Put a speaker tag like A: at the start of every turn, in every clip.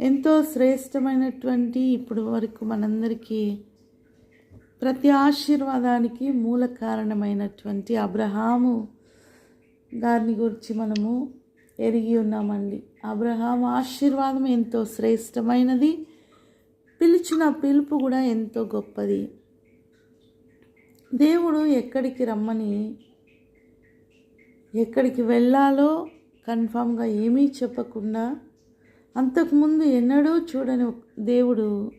A: ఎంతో శ్రేష్టమైనటువంటి ఇప్పుడు వరకు మనందరికీ ప్రతి ఆశీర్వాదానికి మూల కారణమైనటువంటి అబ్రహాము గారిని గురించి మనము ఎరిగి ఉన్నామండి. అబ్రహాం ఆశీర్వాదం ఎంతో శ్రేష్టమైనది. పిలిచిన పిలుపు కూడా ఎంతో గొప్పది. దేవుడు ఎక్కడికి రమ్మని ఎక్కడికి వెళ్ళాలో కన్ఫామ్గా ఏమీ చెప్పకుండా అంతకుముందు ఎన్నడూ చూడని దేవుడు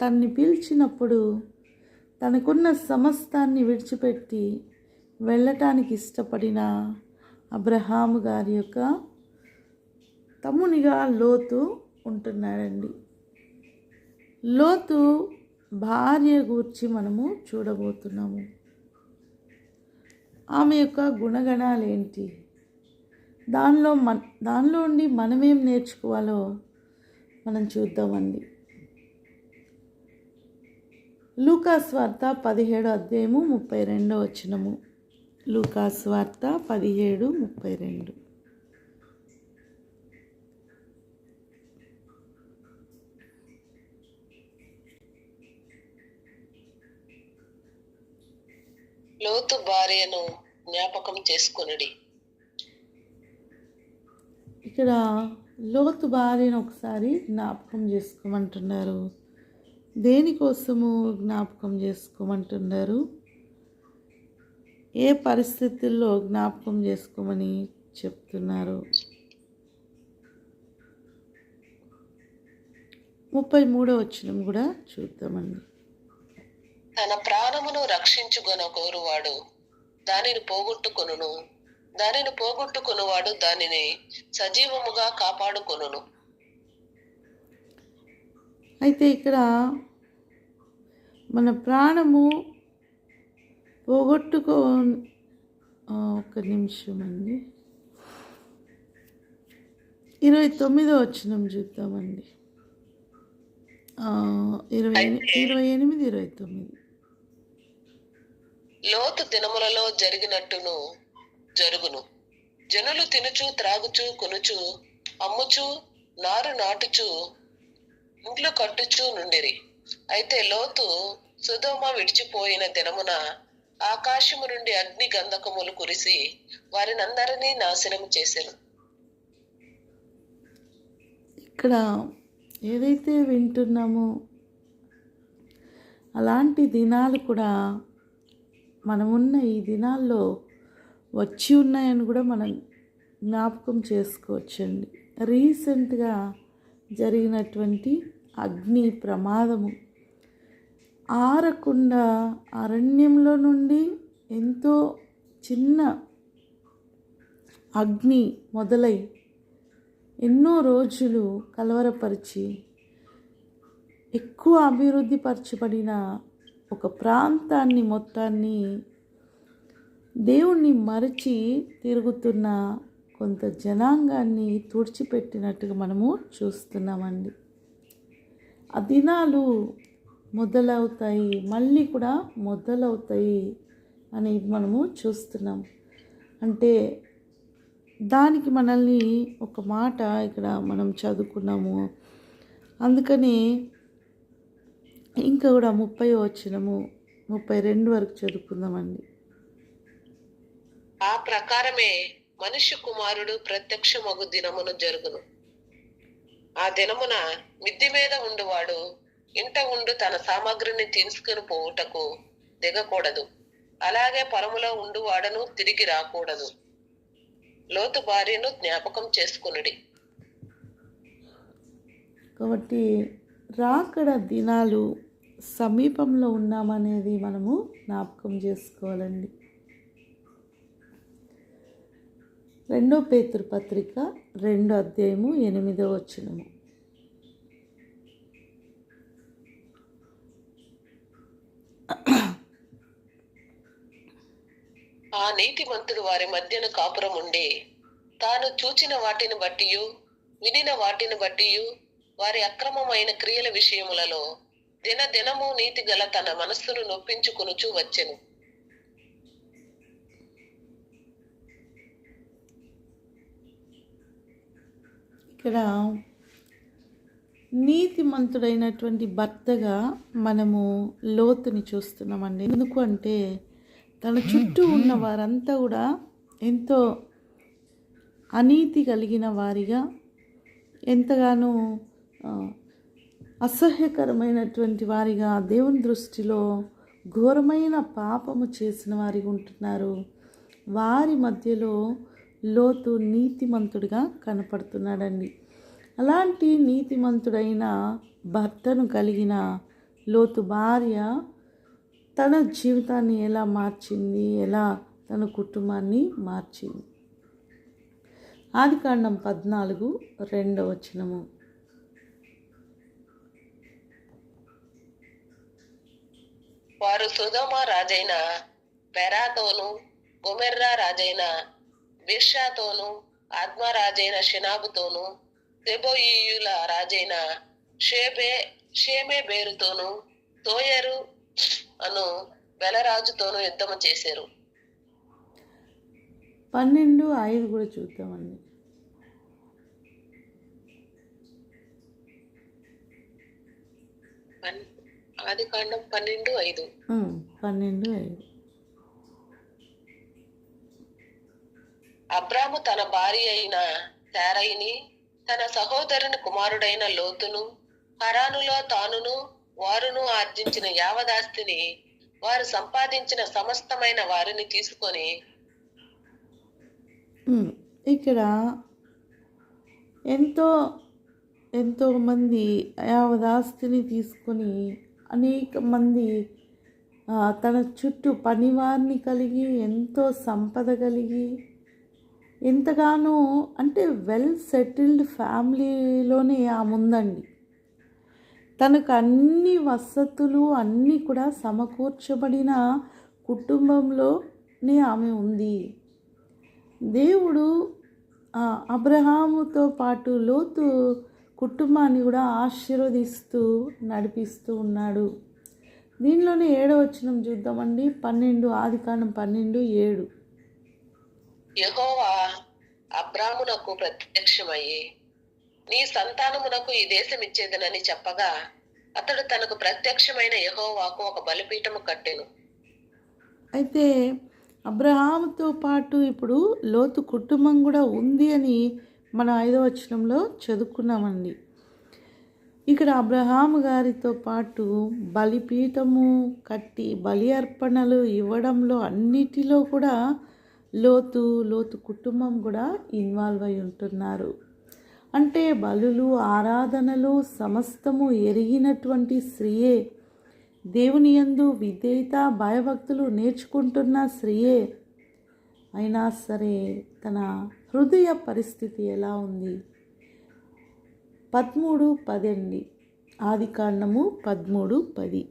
A: తన్ని పిలిచినప్పుడు తనకున్న సమస్తాన్ని విడిచిపెట్టి వెళ్ళటానికి ఇష్టపడిన అబ్రహాము గారి యొక్క తమ్మునిగా లోతు ఉంటున్నాడండి. లోతు భార్య గూర్చి మనము చూడబోతున్నాము. ఆమె యొక్క గుణగణాలు ఏంటి దానిలో మన దానిలో ఉండి మనమేం నేర్చుకోవాలో మనం చూద్దామండి. లూకాస్వార్త పదిహేడు అధ్యాయము ముప్పై రెండో వచ్చినము లూకాస్వార్త పదిహేడు ముప్పై రెండు
B: లోతు భార్యను జ్ఞాపకం చేసుకొనుడి.
A: ఇక్కడ లోతు భార్యను ఒకసారి జ్ఞాపకం చేసుకోమంటున్నారు. దేనికోసము జ్ఞాపకం చేసుకోమంటున్నారు? ఏ పరిస్థితుల్లో జ్ఞాపకం చేసుకోమని చెప్తున్నారు? ముప్పై మూడో వచనం కూడా చూద్దామండి.
B: తన ప్రాణమును రక్షించుకొన కోరువాడు దానిని పోగొట్టుకొనును. దానిని పోగొట్టుకొనువాడు దానిని సజీవముగా కాపాడుకొనును.
A: అయితే ఇక్కడ మన ప్రాణము పోగొట్టుకో ఆ, ఒక్క నిమిషం అండి ఇరవై తొమ్మిదో వచ్చినం చూద్దామండి. ఇరవై ఇరవై ఎనిమిది ఇరవై తొమ్మిది.
B: లోతు దినములలో జరిగినట్టును జరుగును. జనులు తినుచు త్రాగుచు కొనుచు అమ్ముచు నారు నాటుచు ఇంట్లో కట్టుచు నుండిరి. అయితే లోతు సుధోమ విడిచిపోయిన దినమున ఆకాశము నుండి అగ్ని గంధకములు కురిసి వారినందరినీ నాశనం చేశాను
A: ఇక్కడ ఏదైతే వింటున్నామో అలాంటి దినాలు కూడా మనమున్న ఈ దినాల్లో వచ్చి ఉన్నాయని కూడా మనం జ్ఞాపకం చేసుకోవచ్చండి. రీసెంట్గా జరిగినటువంటి అగ్ని ప్రమాదము. ఆరకుండా అరణ్యంలో నుండి ఎంతో చిన్న అగ్ని మొదలై ఎన్నో రోజులు కలవరపరిచి ఎక్కువ అభివృద్ధి పరచబడిన ఒక ప్రాంతాన్ని మొత్తాన్ని దేవుణ్ణి మరచి తిరుగుతున్న కొంత జనాంగాన్ని తుడిచిపెట్టినట్టుగా మనము చూస్తున్నామండి. ఆ దినాలు మొదలవుతాయి మళ్ళీ కూడా మొదలవుతాయి అని మనము చూస్తున్నాం. అంటే దానికి మనల్ని ఒక మాట ఇక్కడ మనం చదువుకున్నాము. అందుకని ఇంకా కూడా ముప్పై వచ్చినము ముప్పై రెండు వరకు చదువుకుందామండి.
B: ఆ ప్రకారమే మనుష్య కుమారుడు ప్రత్యక్షమగు దినమున జరుగును. ఆ దినమున మిద్ది మీద ఉండువాడు ఇంట ఉండు తన సామాగ్రిని తీసుకుని పోవుటకు దిగకూడదు. అలాగే పొలములో ఉండువాడను తిరిగి రాకూడదు. లోతు భార్యను జ్ఞాపకం చేసుకునుడి.
A: కాబట్టి రాకడ దినాలు సమీపంలో ఉన్నామనేది మనము జ్ఞాపకం చేసుకోవాలండి. రెండో పేతృపత్రిక రెండో అధ్యాయము ఎనిమిదో వచ్చినము
B: ఆ నీతిమంతుడు వారి మధ్యన కాపురం ఉండే. తాను చూచిన వాటిని బట్టియు వినిన వాటిని బట్టియు వారి అక్రమమైన క్రియల విషయములలో దినదినము నీతి గల తన మనస్సును నొప్పించుకొనుచూ వచ్చెను.
A: ఇక్కడ నీతిమంతుడైనటువంటి భర్తగా మనము లోతుని చూస్తున్నామండి. ఎందుకు అంటే తన చుట్టూ ఉన్న వారంతా కూడా ఎంతో అనీతి కలిగిన వారిగా ఎంతగానో అసహ్యకరమైనటువంటి వారిగా దేవుని దృష్టిలో ఘోరమైన పాపము చేసిన వారిగా ఉంటున్నారు. వారి మధ్యలో లోతు నీతిమంతుడిగా కనపడుతున్నాడండి. అలాంటి నీతిమంతుడైన భర్తను కలిగిన లోతు భార్య తన జీవితాన్ని ఎలా మార్చింది? ఎలా తన కుటుంబాన్ని మార్చింది? ఆదికాండం పద్నాలుగు రెండవ వచనము.
B: వారు సుధమ రాజైన పెరాతోను గుమెర్రా రాజైన బిర్షాతోను ఆత్మ రాజైన షినాబుతోను సెబోయియుల రాజైన షేబే షేమే బేరుతోను తోయరు అను బెలరాజుతోను యుద్ధము చేశారు.
A: పన్నెండు ఐదు కూడా చూద్దామండి.
B: ఆది కాండం పన్నెండు ఐదు.
A: పన్నెండు ఐదు.
B: అబ్రాము తన భార్య అయిన శారయిని తన సహోదరుని కుమారుడైన లోతును హరానులో తానును వారును ఆర్జించిన యావదాస్తిని వారు సంపాదించిన సమస్తమైన వారిని తీసుకొని
A: ఇక్కడ ఎంతో ఎంతో మంది యావదాస్తిని తీసుకొని అనేక మంది తన చుట్టూ పనివారిని కలిగి ఎంతో సంపద కలిగి ఎంతగానో అంటే వెల్ సెటిల్డ్ ఫ్యామిలీలోనే ఆమె ఉందండి తనకు అన్ని వసతులు అన్నీ కూడా సమకూర్చబడిన కుటుంబంలోనే ఆమె ఉంది. దేవుడు అబ్రహాముతో పాటు లోతు కుటుంబాన్ని కూడా ఆశీర్వదిస్తూ నడిపిస్తూ ఉన్నాడు. దీనిలోనే ఏడవచనం చూద్దామండి. పన్నెండు ఆదికాండం పన్నెండు ఏడు.
B: యహోవా అబ్రామునకు ప్రత్యక్షమయ్యి నీ సంతానమునకు ఈ దేశం ఇచ్చేదనని చెప్పగా అతడు తనకు ప్రత్యక్షమైన యహోవాకు ఒక బలిపీఠము కట్టెను.
A: అయితే అబ్రహాముతో పాటు ఇప్పుడు లోతు కుటుంబం కూడా ఉంది అని మన ఐదవ వచనంలో చదువుకున్నామండి. ఇక్కడ అబ్రహాము గారితో పాటు బలిపీఠము కట్టి బలి అర్పణలు ఇవ్వడంలో అన్నిటిలో కూడా లోతు లోతు కుటుంబం కూడా ఇన్వాల్వ్ అయి ఉంటున్నారు. అంటే బలులు ఆరాధనలు సమస్తము ఎరిగినటువంటి స్త్రీయే. దేవుని యందు విధేయత భయభక్తులు నేర్చుకుంటున్న స్త్రీయే. అయినా సరే తన హృదయ పరిస్థితి ఎలా ఉంది? పదమూడు పదండి ఆది కాండము పదమూడు పది.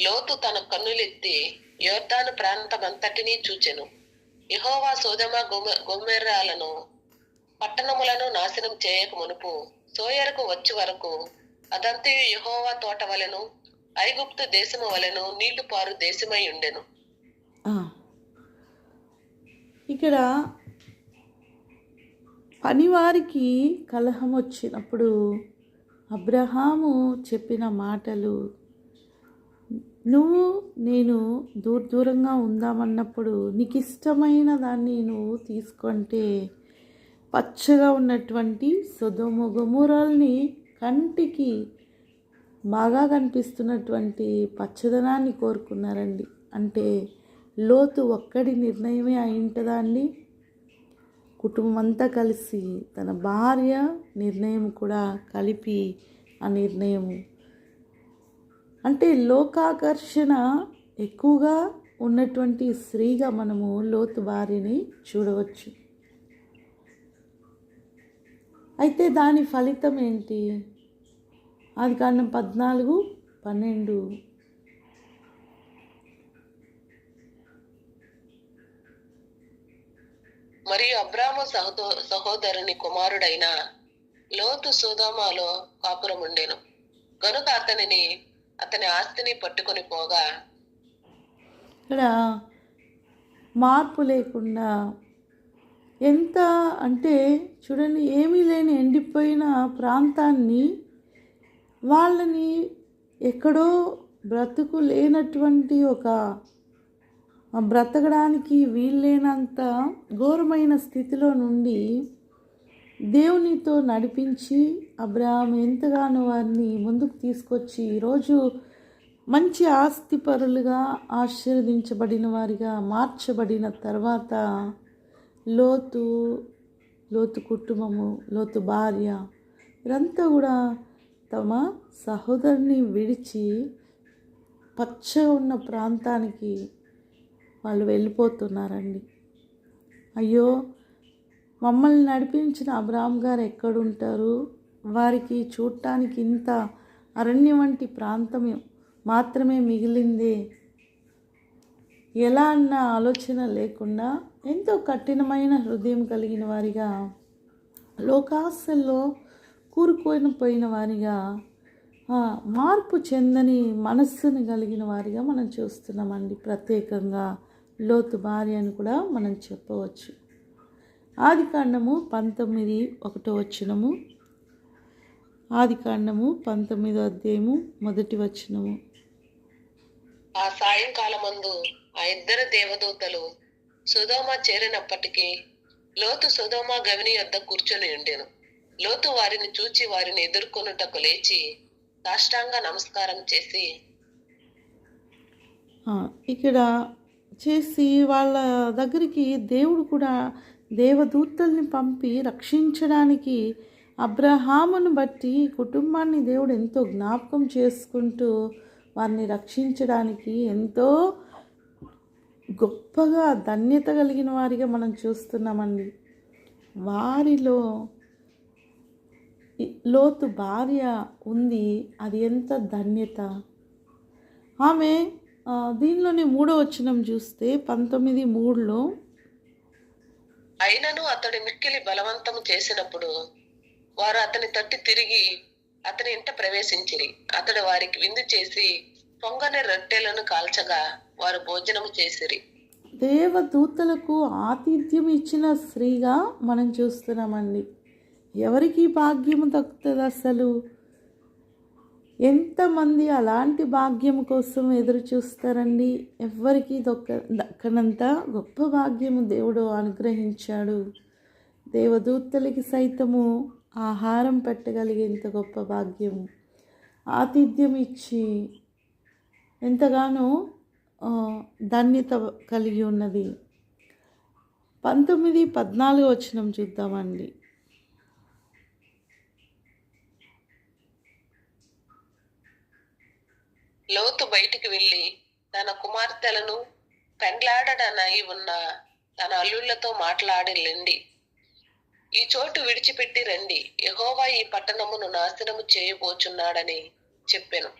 B: లోతు తన కన్నులెత్తి యోర్దాను ప్రాంతమంతటినీ చూచెను. యహోవా సోదమ గొమ- గొమ్మెర్రాలను పట్టణములను నాశనం చేయక మునుపు సోయరకు వచ్చి వరకు అదంతయు యహోవా తోట వలెను ఐగుప్తు దేశము వలెను నీళ్ళు పారు దేశమై ఉండెను.
A: ఇక్కడ పనివారికి కలహం వచ్చినప్పుడు అబ్రహాము చెప్పిన మాటలు నువ్వు నేను దూర దూరంగా ఉందామన్నప్పుడు నీకు ఇష్టమైన దాన్ని నువ్వు తీసుకుంటే పచ్చగా ఉన్నటువంటి సుధుమ గుమురాల్ని కంటికి బాగా కనిపిస్తున్నటువంటి పచ్చదనాన్ని కోరుకున్నారండి. అంటే లోతు ఒక్కడి నిర్ణయమే అయి ఉంటుందా అండి? కుటుంబం అంతా కలిసి తన భార్య నిర్ణయం కూడా కలిపి ఆ నిర్ణయం అంటే లోకాకర్షణ ఎక్కువగా ఉన్నటువంటి స్త్రీగా మనము లోతు భార్యని చూడవచ్చు. అయితే దాని ఫలితం ఏంటి? అది కారణం పద్నాలుగు పన్నెండు.
B: మరియు అబ్రాము సహో సహోదరుని కుమారుడైన లోతు సోదామాలో కాపురం ఉండెను గనుక అతనిని అతని ఆస్తిని పట్టుకొని పోగా
A: ఇక్కడ మార్పు లేకుండా ఎంత అంటే చూడండి ఏమీ లేని ఎండిపోయిన ప్రాంతాన్ని వాళ్ళని ఎక్కడో బ్రతుకు లేనటువంటి ఒక బ్రతకడానికి వీల్లేనంత ఘోరమైన స్థితిలో నుండి దేవునితో నడిపించి అబ్రహాం ఎంతగానో వారిని ముందుకు తీసుకొచ్చి ఈరోజు మంచి ఆస్తిపరులుగా ఆశీర్వదించబడిన వారిగా మార్చబడిన తర్వాత లోతు లోతు కుటుంబము లోతు భార్య వీరంతా కూడా తమ సహోదరుని విడిచి పచ్చగా ఉన్న ప్రాంతానికి వాళ్ళు వెళ్ళిపోతున్నారండి. అయ్యో మమ్మల్ని నడిపించిన అబ్రామ్ గారు ఎక్కడుంటారు? వారికి చూడటానికి ఇంత అరణ్యం వంటి ప్రాంతం మాత్రమే మిగిలిందే. ఎలా అన్న ఆలోచన లేకుండా ఎంతో కఠినమైన హృదయం కలిగిన వారిగా లోకాశల్లో కూరుకొని పోయిన వారిగా మార్పు చెందని మనస్సును కలిగిన వారిగా మనం చూస్తున్నామండి. ప్రత్యేకంగా లోతు భార్య అని కూడా మనం చెప్పవచ్చు. ఆది కాండము పంతొమ్మిది ఒకటో వచ్చినము ఆది కాండము పంతొమ్మిదో అధ్యాయము మొదటి వచనము.
B: ఆ సాయంకాలమందు ఆ ఇద్దరు దేవదూతలు సుధోమ చేరినప్పటికీ లోతు సుధోమ గవిని యొద్ద కూర్చొని ఉండెను. లోతు వారిని చూచి వారిని ఎదుర్కొనుటకు లేచి సాష్టాంగ నమస్కారం చేసి
A: ఆ, ఇక్కడ చేసి వాళ్ళ దగ్గరికి దేవుడు కూడా దేవదూతల్ని పంపి రక్షించడానికి అబ్రహామును బట్టి కుటుంబాన్ని దేవుడు ఎంతో జ్ఞాపకం చేసుకుంటూ వారిని రక్షించడానికి ఎంతో గొప్పగా ధన్యత కలిగిన వారిగా మనం చూస్తున్నామండి. వారిలో లోతు భార్య ఉంది అది ఎంత ధన్యత. ఆమె దీనిలోని మూడో వచనం చూస్తే పంతొమ్మిది మూడులో
B: అయినను అతడు మిక్కిలి బలవంతము చేసినప్పుడు వారు అతని తట్టి తిరిగి అతని ఇంట ప్రవేశించిరి. అతడు వారికి విందు చేసి పొంగని రొట్టెలను కాల్చగా వారు భోజనము చేసిరి.
A: దేవదూతలకు ఆతిథ్యం ఇచ్చిన స్త్రీగా మనం చూస్తున్నామండి. ఎవరికి భాగ్యం దక్కుతుంది అసలు? ఎంతమంది అలాంటి భాగ్యం కోసం ఎదురు చూస్తారండి? ఎవరికి దొక్క దక్కనంత గొప్ప భాగ్యము దేవుడు అనుగ్రహించాడు. దేవదూతలకి సైతము ఆహారం పెట్టగలిగేంత గొప్ప భాగ్యం ఆతిథ్యం ఇచ్చి ఎంతగానో ధన్యత కలిగి ఉన్నది. పంతొమ్మిది పద్నాలుగు వచ్చినం చూద్దామండి.
B: లోతు బయటికి వెళ్ళి తన కుమార్తెలను పెండ్లాడడనై ఉన్న తన అల్లుళ్ళతో మాట్లాడి ఈ చోటు విడిచిపెట్టి రండి. యెహోవా ఈ పట్టణమును నాశనము చేయబోచున్నాడని చెప్పెను.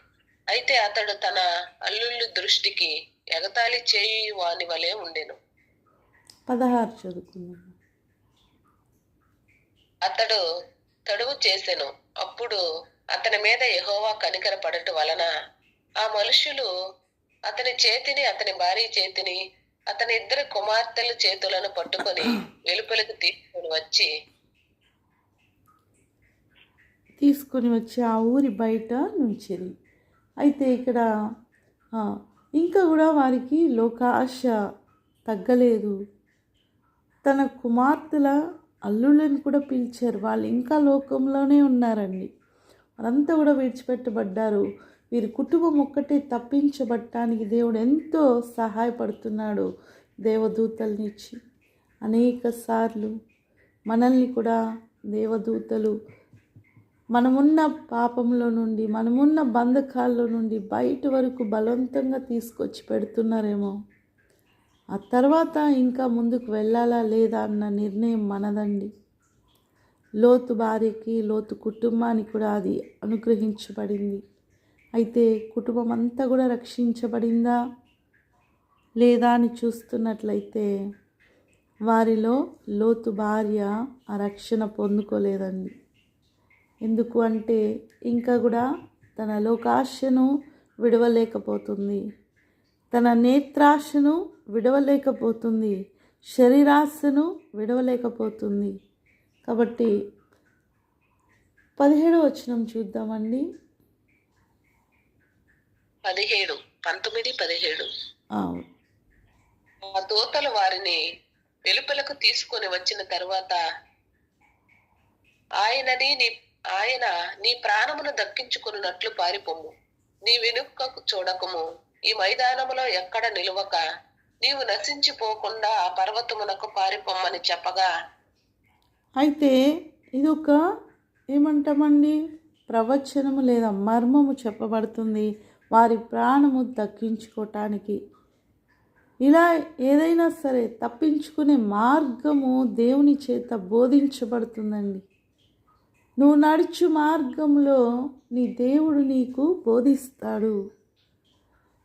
B: అయితే అతడు తన అల్లుళ్ళు దృష్టికి ఎగతాళి చేయి వాని వలె ఉండెను.
A: పదహారు
B: అతడు తడువు చేసెను. అప్పుడు అతని మీద యెహోవా కనికర పడట వలన ఆ మనుష్యులు అతని చేతిని అతని భార్య చేతిని అతని ఇద్దరు కుమార్తెల చేతులను పట్టుకొని వెలుపలికి తీసుకొని వచ్చి
A: తీసుకొని వచ్చి ఆ ఊరి బయట నుంచిరి. అయితే ఇక్కడ ఇంకా కూడా వారికి లోకాశ తగ్గలేదు. తన కుమార్తెల అల్లుళ్ళని కూడా పిలిచారు. వాళ్ళు ఇంకా లోకంలోనే ఉన్నారండి. వారంతా కూడా విడిచిపెట్టబడ్డారు. వీరి కుటుంబం ఒక్కటే తప్పించబడటానికి దేవుడు ఎంతో సహాయపడుతున్నాడు దేవదూతలనిచ్చి. అనేక సార్లు మనల్ని కూడా దేవదూతలు మనమున్న పాపంలో నుండి మనమున్న బంధకాల్లో నుండి బయట వరకు బలవంతంగా తీసుకొచ్చి పెడుతున్నారేమో. ఆ తర్వాత ఇంకా ముందుకు వెళ్ళాలా లేదా అన్న నిర్ణయం మనదండి. లోతు భార్యకి లోతు కుటుంబానికి కూడా అది అనుగ్రహించబడింది. అయితే కుటుంబం అంతా కూడా రక్షించబడిందా లేదా అని చూస్తున్నట్లయితే వారిలో లోతు భార్య ఆ రక్షణ పొందుకోలేదండి. ఎందుకు అంటే ఇంకా కూడా తన లోకాశను విడవలేకపోతుంది. తన నేత్రాశను విడవలేకపోతుంది. శరీరాశను విడవలేకపోతుంది. కాబట్టి పదిహేడు వచనం చూద్దామండి.
B: పదిహేడు పంతొమ్మిది పదిహేడు.
A: ఆ,
B: దూతలు వారిని వెలుపలకు తీసుకొని వచ్చిన తరువాత ఆయనని నీ ఆయన నీ ప్రాణమును దక్కించుకున్నట్లు పారిపోము నీ వెనుకకు చూడకము. ఈ మైదానములో ఎక్కడ నిలువక నీవు నశించిపోకుండా ఆ పర్వతమునకు పారిపోమ్మని చెప్పగా.
A: అయితే ఇది ఒక ఏమంటామండి? ప్రవచనము లేదా మర్మము చెప్పబడుతుంది. వారి ప్రాణము దక్కించుకోవటానికి ఇలా ఏదైనా సరే తప్పించుకునే మార్గము దేవుని చేత బోధించబడుతుందండి. నువ్వు నడుచు మార్గంలో నీ దేవుడు నీకు బోధిస్తాడు.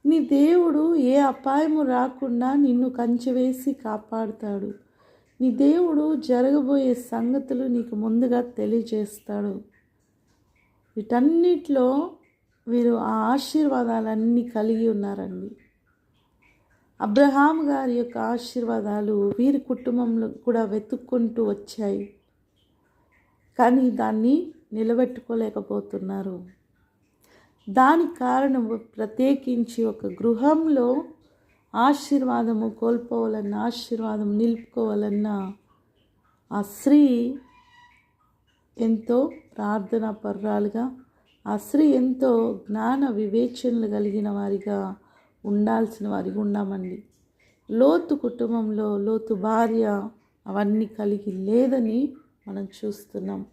A: నీ దేవుడు ఏ అపాయము రాకుండా నిన్ను కంచెవేసి కాపాడుతాడు. నీ దేవుడు జరగబోయే సంగతులు నీకు ముందుగా తెలియజేస్తాడు. వీటన్నిటిలో వీరు ఆ ఆశీర్వాదాలన్నీ కలిగి ఉన్నారండి. అబ్రహాం గారి యొక్క ఆశీర్వాదాలు వీరి కుటుంబంలో కూడా వెతుక్కుంటూ వచ్చాయి. కానీ దాన్ని నిలబెట్టుకోలేకపోతున్నారు. దానికి కారణం ప్రత్యేకించి ఒక గృహంలో ఆశీర్వాదము కోల్పోవాలన్న ఆశీర్వాదం నిలుపుకోవాలన్న ఆ స్త్రీ ఎంతో ప్రార్థనా పర్రాలుగా ఆ స్త్రీ ఎంతో జ్ఞాన వివేచనలు కలిగిన వారిగా ఉండాల్సిన వారిగా ఉన్నామండి. లోతు కుటుంబంలో లోతు భార్య అవన్నీ కలిగి లేదని మనం చూస్తున్నాం.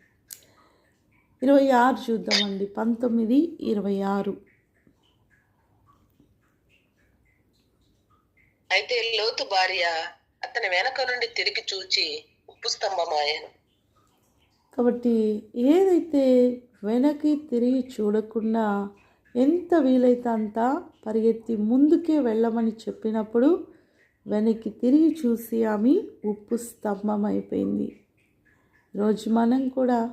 A: ఇరవై ఆరు చూద్దామండి. పంతొమ్మిది ఇరవై ఆరు.
B: అయితే లోతు భార్య అతని వెనక నుండి తిరిగి చూచి ఉప్పు స్తంభమాయను.
A: కాబట్టి ఏదైతే వెనక్కి తిరిగి చూడకుండా ఎంత వీలైతే అంత పరిగెత్తి ముందుకే వెళ్ళమని చెప్పినప్పుడు వెనక్కి తిరిగి చూసి ఆమె ఉప్పు స్తంభం అయిపోయింది రోజు మనం కూడా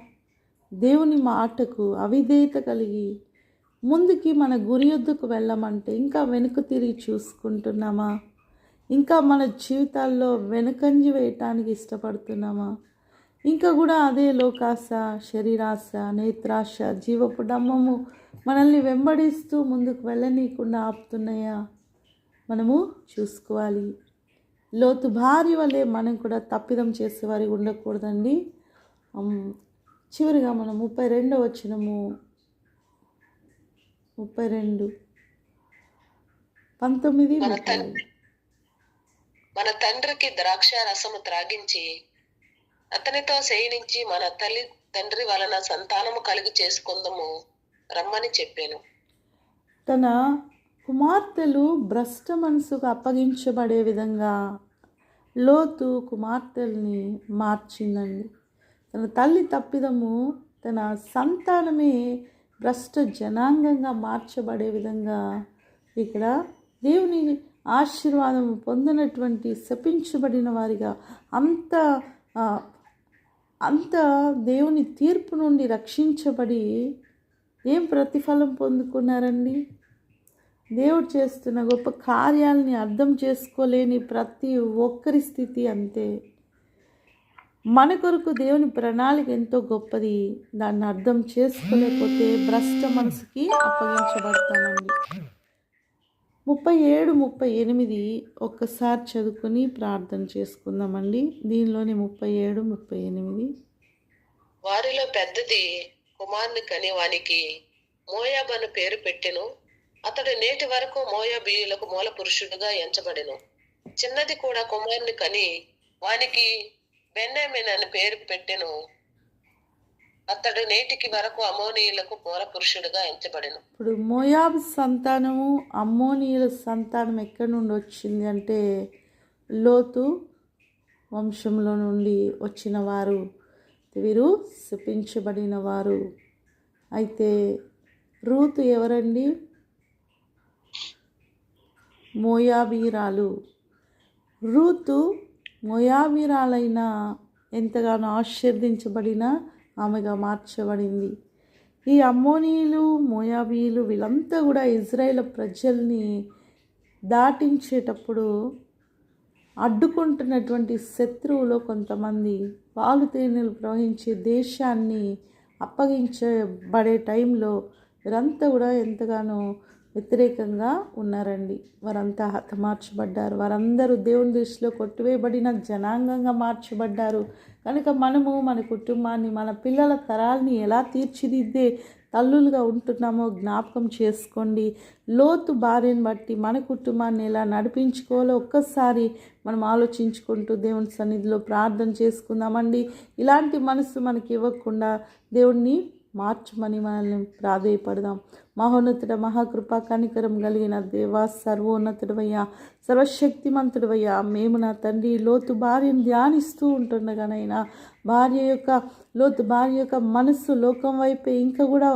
A: దేవుని మాటకు అవిధేయత కలిగి ముందుకి మన గురి యొద్దకు వెళ్ళమంటే ఇంకా వెనుక తిరిగి చూసుకుంటున్నామా? ఇంకా మన జీవితాల్లో వెనుకంజి వేయటానికి ఇష్టపడుతున్నామా? ఇంకా కూడా అదే లోకాశ శరీరాశ నేత్రాశ జీవపు డమ్మము మనల్ని వెంబడిస్తూ ముందుకు వెళ్ళనీయకుండా ఆపుతున్నాయా? మనము చూసుకోవాలి. లోతు భార్య వల్లే మనం కూడా తప్పిదం చేసేవారి ఉండకూడదండి. చివరిగా మనం ముప్పై రెండో వచ్చినము ముప్పై రెండు. పంతొమ్మిది
B: మన తండ్రి మన తండ్రికి ద్రాక్ష రసము త్రాగించి అతనితో శయనించి మన తల్లి తండ్రి వలన సంతానము కలిగి చేసుకుందము రమ్మని చెప్పాను.
A: తన కుమార్తెలు భ్రష్ట మనసుకు అప్పగించబడే విధంగా లోతు కుమార్తెల్ని మార్చిందండి. తన తల్లి తప్పిదము తన సంతానమే భ్రష్ట జనాంగంగా మార్చబడే విధంగా ఇక్కడ దేవుని ఆశీర్వాదం పొందినటువంటి శపించబడిన వారిగా అంత అంత దేవుని తీర్పు నుండి రక్షించబడి ఏం ప్రతిఫలం పొందుకున్నారండి? దేవుడు చేస్తున్న గొప్ప కార్యాలని అర్థం చేసుకోలేని ప్రతి ఒక్కరి స్థితి అంతే. మన కొరకు దేవుని ప్రణాళిక ఎంతో గొప్పది. దాన్ని అర్థం చేసుకోలేకపోతే భ్రష్ట మనసుకి అప్పగించబడతామండి. ముప్పై ఏడు ముప్పై ఎనిమిది ఒక్కసారి చదువుకొని ప్రార్థన చేసుకుందామండి. దీనిలోని ముప్పై ఏడు ముప్పై ఎనిమిది
B: వారిలో పెద్దది కుమార్ని కని వానికి మోయాబ్ అని పేరు పెట్టెను. అతడు నేటి వరకు మోయాబీయులకు మూల పురుషుడుగా ఎంచబడెను. చిన్నది కూడా కుమారుని కని వానికి బెన్నెమిన్ అని పేరు పెట్టెను. అతడు నేటికి వరకు అమోనీయులకు మూల పురుషుడుగా ఎంచబడెను.
A: ఇప్పుడు మోయాబ్ సంతానము అమ్మోనీయుల సంతానం ఎక్కడి నుండి వచ్చింది అంటే లోతు వంశంలో నుండి వచ్చిన వారు వీరు శపించబడిన వారు. అయితే రూతు ఎవరండి? మోయాబీరాలు రూతు మోయాబీరాలైన ఎంతగానో ఆశీర్దించబడిన ఆమెగా మార్చబడింది. ఈ అమ్మోనీయులు మోయాబీలు వీళ్ళంతా కూడా ఇజ్రాయేల్ ప్రజల్ని దాటించేటప్పుడు అడ్డుకుంటున్నటువంటి శత్రువులో కొంతమంది పాలు తేనెలు ప్రవహించే దేశాన్ని అప్పగించబడే టైంలో వీరంతా కూడా ఎంతగానో వ్యతిరేకంగా ఉన్నారండి. వారంతా హతమార్చబడ్డారు. వారందరూ దేవుని దృష్టిలో కొట్టివేయబడిన జనాంగంగా మార్చబడ్డారు. కనుక మనము మన కుటుంబాన్ని మన పిల్లల తరాల్ని ఎలా తీర్చిదిద్దే తల్లులుగా ఉంటున్నామో జ్ఞాపకం చేసుకోండి. లోతు భార్యను బట్టి మన కుటుంబాన్ని ఎలా నడిపించుకోవాలో ఒక్కసారి మనం ఆలోచించుకుంటూ దేవుని సన్నిధిలో ప్రార్థన చేసుకుందామండి. ఇలాంటి మనసు మనకి ఇవ్వకుండా దేవుణ్ణి మార్చమని మనల్ని ప్రాధేయపడదాం. మహోన్నతుడ మహాకృప కనికరం కలిగిన దేవా సర్వోన్నతుడవయ్యా సర్వశక్తిమంతుడవయ్యా మేము నా తండ్రి లోతు భార్యను ధ్యానిస్తూ ఉంటుండగానైనా భార్య యొక్క లోతు భార్య యొక్క మనస్సు లోకం వైపే ఇంకా కూడా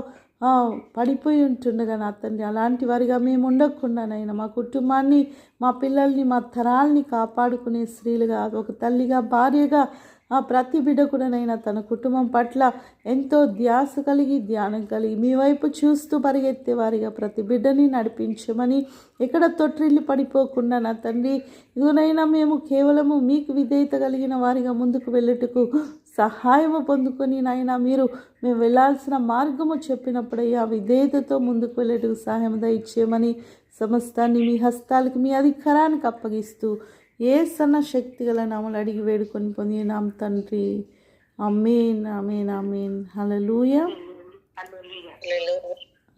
A: పడిపోయి ఉంటుండగా నా తండ్రి అలాంటి వారిగా మేము ఉండకుండానైనా మా కుటుంబాన్ని మా పిల్లల్ని మా తరాల్ని కాపాడుకునే స్త్రీలుగా ఒక తల్లిగా భార్యగా ఆ ప్రతి బిడ్డ కూడానైనా తన కుటుంబం పట్ల ఎంతో ధ్యాస కలిగి ధ్యానం కలిగి మీ వైపు చూస్తూ పరిగెత్తే వారిగా ప్రతి బిడ్డని నడిపించమని ఎక్కడ తొట్టిల్లు పడిపోకుండా నా తండ్రి ఇదిగోనైనా మేము కేవలము మీకు విధేయత కలిగిన వారిగా ముందుకు వెళ్ళుటకు సహాయము పొందుకొని నాయన మీరు మేము వెళ్ళాల్సిన మార్గము చెప్పినప్పుడయ్యా విధేయతతో ముందుకు వెళ్ళేటకు సహాయం దయచేయమని సమస్తాన్ని మీ హస్తాలకు మీ అధికారానికి అప్పగిస్తూ ఏ సన్న శక్తి గల నామలు అడిగి వేడుకొని పొంది నామ తండ్రి. అమేన్ అమేన్ అమేన్ హల్లెలూయా.
B: హల్లెలూయా.